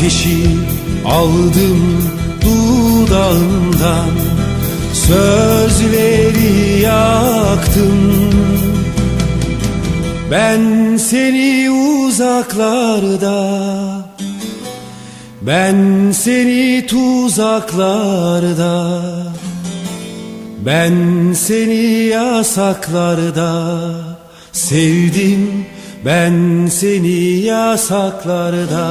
Ateşi aldım dudağından Sözleri yaktım. Ben seni uzaklarda Ben seni tuzaklarda Ben seni yasaklarda Sevdim ben seni yasaklarda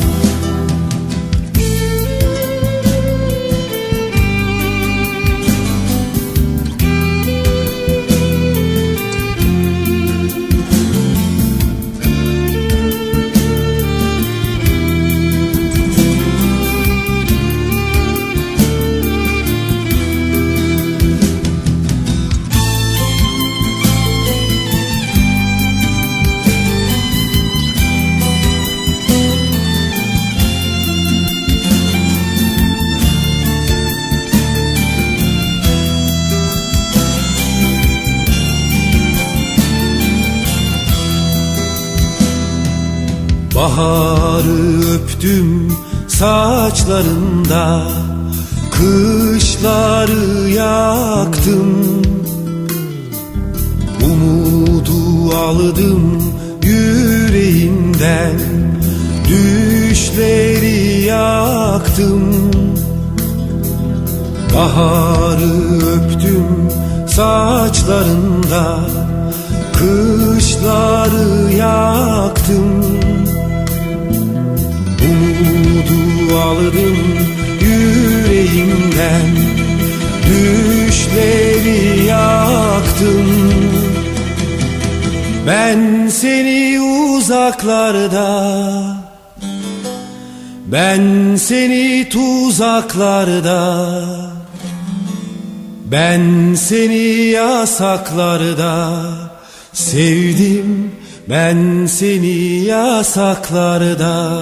Baharı öptüm saçlarında Kışları yaktım. Umudu aldım yüreğimden Düşleri yaktım. Baharı öptüm saçlarında Kışları yaktım Aldım yüreğimden. Düşleri yaktım Ben seni uzaklarda Ben seni tuzaklarda Ben seni yasaklarda. Sevdim ben seni yasaklarda